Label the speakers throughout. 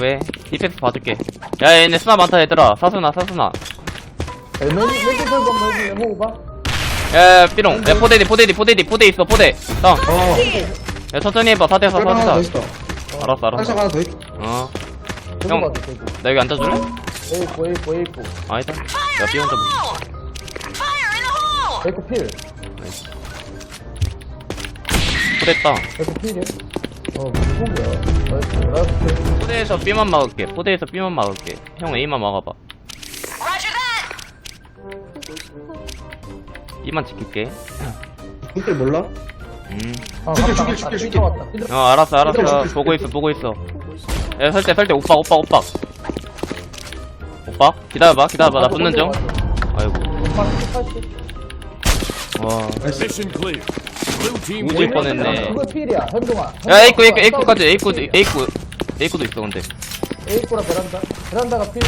Speaker 1: 왜? 디펜스 봐줄게. 야, 얘네 스나 많다, 얘들아. 사수나, 사수나.
Speaker 2: 메모 봐.
Speaker 1: 야, 야, 삐롱. 야, 포데디, 포데디, 포데디, 포데 있어, 포데. 땅.
Speaker 3: 어
Speaker 1: 야, 천천히 해봐. 4대4,
Speaker 3: 셀방 하나 더
Speaker 1: 4대4.
Speaker 3: 있어
Speaker 1: 알았어, 알았어.
Speaker 3: 살짝 하나 더 있어
Speaker 1: 어. 형.
Speaker 2: 되고.
Speaker 1: 나 여기 앉아줄래?
Speaker 2: 에이포 에이포 에이포.
Speaker 1: 아니다. 야, 삐 혼자 보
Speaker 2: 에이포 필.
Speaker 1: 포데했다.
Speaker 2: 에이포 필이야. 어? 나이스.
Speaker 1: 포데에서 B만 막을게. 포데에서 B만 막을게. 형 A만 막아봐. B만 지킬게.
Speaker 3: 이때 몰라?
Speaker 1: 음.
Speaker 2: 아,
Speaker 3: 죽여, 죽여. 죽여,
Speaker 2: 삐
Speaker 3: 죽여.
Speaker 1: 어, 알았어, 알았어. 보고 있어, 보고 있어. 야, 설때, 설때, 오빠, 오빠, 오빠. 오빠? 기다려봐, 기다려봐. 나 붙는 중. 아이고.
Speaker 2: 오빠 80.
Speaker 1: 와.
Speaker 3: 나이스
Speaker 4: Mission clear.
Speaker 1: 우질. 뻔했네.
Speaker 2: 그거 필이야 현동아.
Speaker 1: 야, A구, A구, A구까지, A구, A구. A구도 있어, 근데.
Speaker 2: 에이포라 베란다. 베란다가 필.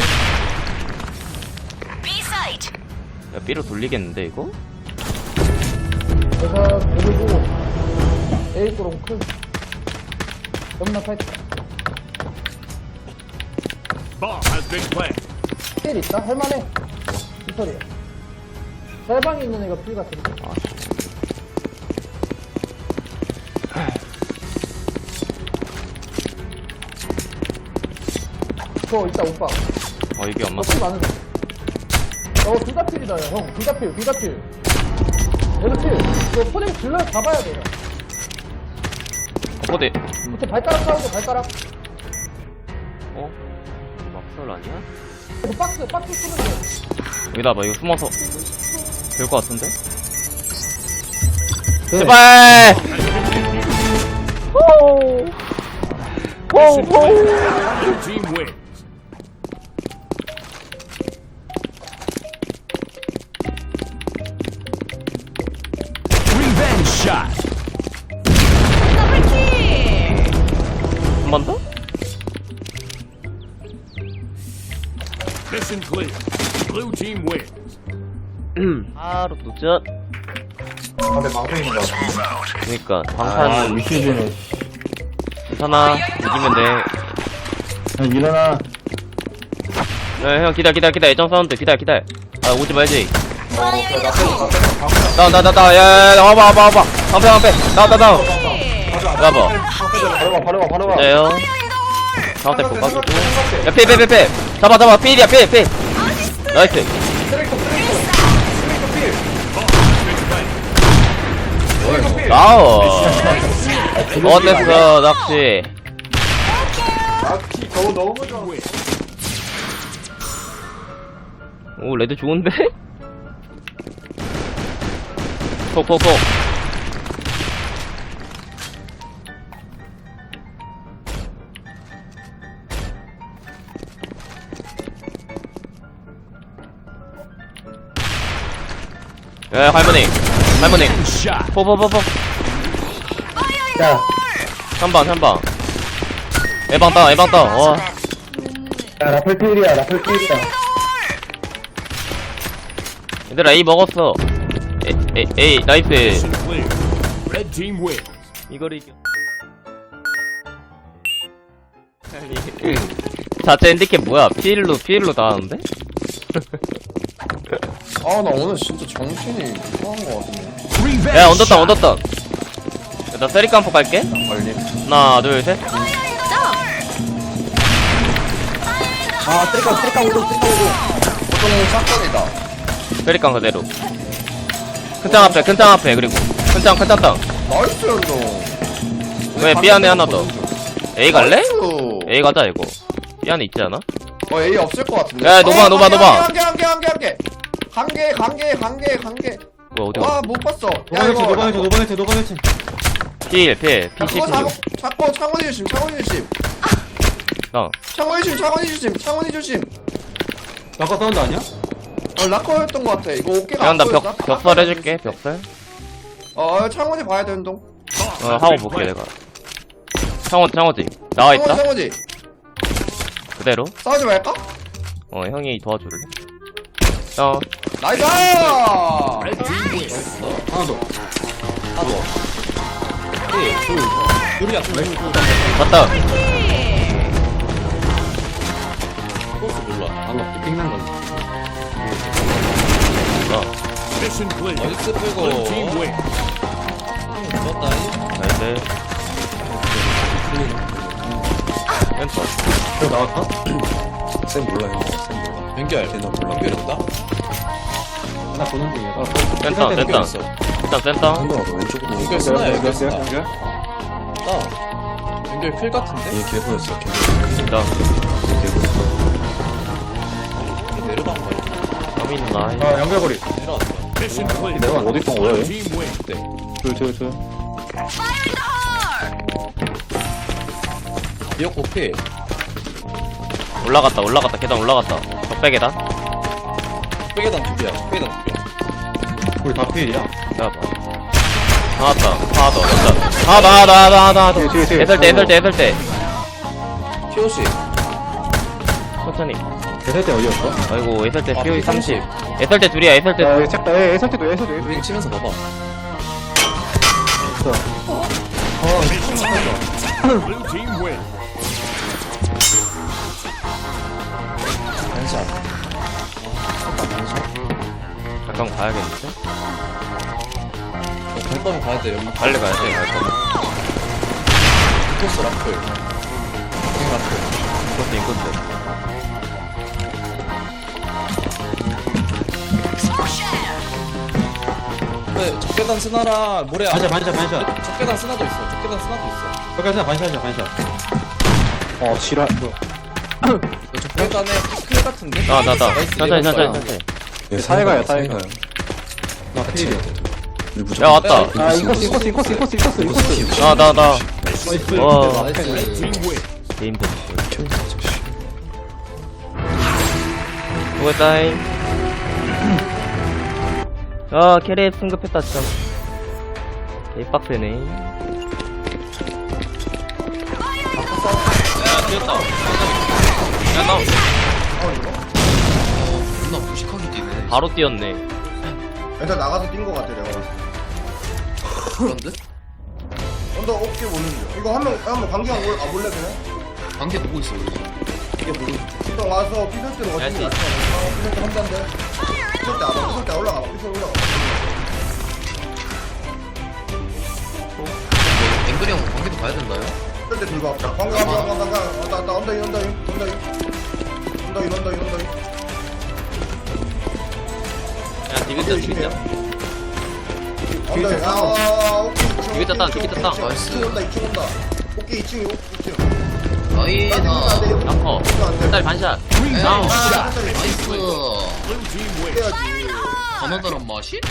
Speaker 1: 야, B로 돌리겠는데, 이거?
Speaker 2: 내가 그리고 에이포랑 클. 겁나 파이트.
Speaker 4: Bomb has been planted.
Speaker 2: 필 있다? 할만해. 이설이야. 셀방에 있는 애가 필 같은데.
Speaker 1: 아,
Speaker 2: 그거 있다 오빠.
Speaker 1: 어, 이게 엄마.
Speaker 2: 어필 많은데. 어, 둘다 필이다, 형. 둘다 필, 둘다 필. 얘도 필. 이거 포넥 질러 잡아야 돼요.
Speaker 1: 포데.
Speaker 2: 밑에 발가락 싸우고 발가락.
Speaker 1: 어? 막설 아니야?
Speaker 2: 이거 박스, 박스 쓰면 돼.
Speaker 1: 여기다 봐, 이거 숨어서. 될 것 같은데?
Speaker 3: 네.
Speaker 1: 제발!
Speaker 4: Mission clear. Blue team wins. Mission clear. Blue team wins.
Speaker 1: 바로 도전.
Speaker 3: 방송에 있는 거 같아
Speaker 1: 그니까,
Speaker 3: 아
Speaker 1: 방탄
Speaker 3: 미치지네
Speaker 1: 괜찮아. 이기면 돼.
Speaker 3: 형 일어나
Speaker 1: 야, 형, 기다려, 기다려, 기다려. 예정 사운드. 기다려, 기다려. 아, 오지 말지. 나, 나, 나, 나, 야, 야, 야, 와봐, 와봐, 와봐. 방패, 방패. 나, 나, 나. 와봐.
Speaker 3: 바로 가 바로 가 바로 가
Speaker 1: 네요. 사운드 못 가지고. 야, 필, 필, 필, 필. 잡아, 잡아. 필이야, 필, 필. 나이스. 나오. 어땠어, 낚시.
Speaker 3: 낚시 저거 너무 좋아
Speaker 1: 오, 레드 좋은데? 폭폭폭. 야, 할머니. 할머니.
Speaker 4: Shot.
Speaker 1: 포포포포.
Speaker 3: 야
Speaker 1: 3번, 3번. 에방 따, 에방 따. 와.
Speaker 3: 야, 라플 필이야, 라플 필이야.
Speaker 1: 얘들아, A 먹었어. 에, 에, 에이, 나이스.
Speaker 4: Mission clear. Red team wins.
Speaker 1: 이걸 이겨. 아니, 자체 핸디캡 뭐야? 피일로, 피일로 나왔는데?
Speaker 3: 아, 나 오늘 진짜 정신이 이상한 거 같은데.
Speaker 1: 야. 언더땅. 야, 나 세리kam프 갈게.
Speaker 3: 걸림.
Speaker 1: 하나, 둘, 셋.
Speaker 3: 아, 쓰리깡, 쓰리깡 오도, 쓰리깡 오도. 보통은 샷건이다.
Speaker 1: 세리감 그대로. 큰창 앞에, 큰창 앞에, 그리고. 큰창, 큰창 땅.
Speaker 3: 나이스, 연동.
Speaker 1: 왜, B 안에 하나 더. A 갈래?
Speaker 3: 나이스.
Speaker 1: A 가자, 이거. B 안에 있지 않아?
Speaker 3: 어, A 없을 것 같은데.
Speaker 1: 야, 노바,
Speaker 3: 어,
Speaker 1: 노바,
Speaker 3: 한 개,
Speaker 1: 노바.
Speaker 3: 한 개, 한 개, 한 개, 한 개. 한 개, 한 개, 한 개, 한 개.
Speaker 1: 뭐야, 어디 가?
Speaker 3: 와, 못 봤어. 야, 이거.
Speaker 5: 노방해체 노방해체 노방해체
Speaker 1: 필, 필,
Speaker 3: 자꾸
Speaker 1: P16.
Speaker 3: 자꾸 자꾸 창원이 조심, 창원이 조심.
Speaker 1: 땅.
Speaker 3: 창원이 조심, 창원이 조심, 창원이 조심.
Speaker 5: 아까 사운드 아니야?
Speaker 3: 어, 라커였던 것 같아. 이거 어깨가
Speaker 1: 야, 안나
Speaker 3: 보였어.
Speaker 1: 벽, 벽살 해줄게, 벽살.
Speaker 3: 어, 창원이 봐야 돼, 운동.
Speaker 1: 어, 하고 볼게. 내가. 창호, 창호지. 나와 있다?
Speaker 3: 창원이, 창원이.
Speaker 1: 그대로.
Speaker 3: 싸우지 말까?
Speaker 1: 어, 형이 도와줄래? 어,
Speaker 3: 나이스!
Speaker 5: 하나 더 하나 더둘 유리야 둘
Speaker 1: 갔다.
Speaker 5: 땡난 거지.
Speaker 6: Mission clear.
Speaker 7: 나이스 빼고
Speaker 6: Blue team win.
Speaker 7: 좋았다
Speaker 1: 나이스. 센터.
Speaker 5: 저 나왔어?
Speaker 8: 쌤 몰라요 쌤 몰라
Speaker 7: 연결
Speaker 8: 걔는 몰라
Speaker 7: 연결했다
Speaker 5: 나 보는 중이야. 어,
Speaker 1: 센터, 센터.
Speaker 7: 연결했어
Speaker 1: 일단 센터.
Speaker 8: 한동아 너 왼쪽으로
Speaker 7: 연결 쓰나 연결
Speaker 5: 연결, 연결.
Speaker 7: 나 연결 클 같은데?
Speaker 8: 얘 개보였어 개
Speaker 1: 일단.
Speaker 7: 얘 내려간 거야
Speaker 1: 까미 누나.
Speaker 5: 아, 연결고리.
Speaker 6: Mission clear.
Speaker 8: 내가 어디 있던 거야,
Speaker 6: Blue
Speaker 8: 얘?
Speaker 6: team win.
Speaker 5: 둘, 둘, 둘.
Speaker 7: 미역 고필
Speaker 1: 올라갔다, 올라갔다. 계단 올라갔다. 적배 계단.
Speaker 7: 빼개당 두 개야 빼개당 두개
Speaker 5: 우리 다 필이야.
Speaker 1: 봐. 하나 더, 하나 더. 하나 더, 하나 더, 하나 더, 하나 더.
Speaker 5: 뒤에, 뒤에, 뒤에.
Speaker 1: 애설 때, 애설 때, 애설 때.
Speaker 7: POC
Speaker 1: 천천히.
Speaker 5: 대살 때 어디였어?
Speaker 1: 아이고, 애설 때
Speaker 7: 아,
Speaker 1: POE
Speaker 7: P30.
Speaker 1: 30. 애설 때 둘이야, 애설 때
Speaker 5: 야,
Speaker 1: 둘.
Speaker 5: 책다. 예, 애설 때도, 애설 때도.
Speaker 7: 윙 치면서 봐봐
Speaker 6: Blue team win.
Speaker 1: 잠깐 가야겠는데?
Speaker 7: 갈 거면 가야 돼 연막
Speaker 1: 빨리 가야 돼, 갈 거면.
Speaker 7: 인코스 라플 윙 라플
Speaker 1: 인코스, 인코스.
Speaker 7: 근데 적계단 쓰나라 뭐래
Speaker 5: 반샷, 반샷, 반샷.
Speaker 7: 적계단 쓰나도 있어 적계단 쓰나도 있어
Speaker 5: 여기까지 반샷이야, 반샷.
Speaker 8: 어 지랄
Speaker 7: 너 적계단에 클 같은데?
Speaker 1: 나, 나, 나.
Speaker 7: 나이스,
Speaker 1: 천천히,
Speaker 7: 내렸어요.
Speaker 1: 천천히, 천천히.
Speaker 8: 얘
Speaker 5: 사이가요,
Speaker 8: 사이가요
Speaker 5: 나 필이야.
Speaker 1: 야, 왔다.
Speaker 5: 아, 인코스, 인코스, 인코스, 인코스, 인코스, 인코스.
Speaker 1: 나, 나, 나. 와. 게임 패스. 수고했다잉. 아, 캐리에 승급했다, 참. 개빡세네. 야, 뛰었다. 야, 나.
Speaker 7: 존나 무식하게 뛰네
Speaker 1: 바로 뛰었네.
Speaker 3: 일단 나가서 뛴 거 같아 내가 봤을 때.
Speaker 7: 그런데?
Speaker 3: 언더 어깨 보는 중 이거 한명 한번 관계가 올, 아 몰래 그냥
Speaker 7: 관계 보고 있어 우리
Speaker 3: 일단 와서 피설 때로
Speaker 1: 야,
Speaker 3: 어떻게
Speaker 1: 씨.
Speaker 3: 갔어 피설 때 한잔데 피설 때 알아 피설 때 올라가 봐 피설 올라가
Speaker 7: 앵글이 형 관계도 봐야 된다요?
Speaker 3: 피설 때 들고 왔다 관계 관계 관계 관계 왔다 왔다 언더인 언더인 언더인 언더인 언더인 언더인
Speaker 1: 야, 디귿자, 디귿자.
Speaker 3: 언더인 아 오케이
Speaker 1: 여기 떴다, 여기 떴다.
Speaker 7: 나이스.
Speaker 3: 2층 온다 2층 온다 오케이 2층이 2층
Speaker 7: 나이나
Speaker 1: 랑커. 딸 반샷.
Speaker 3: 아,
Speaker 7: 나이스
Speaker 6: win.
Speaker 3: 해야지
Speaker 7: 가나다란 맛이 있다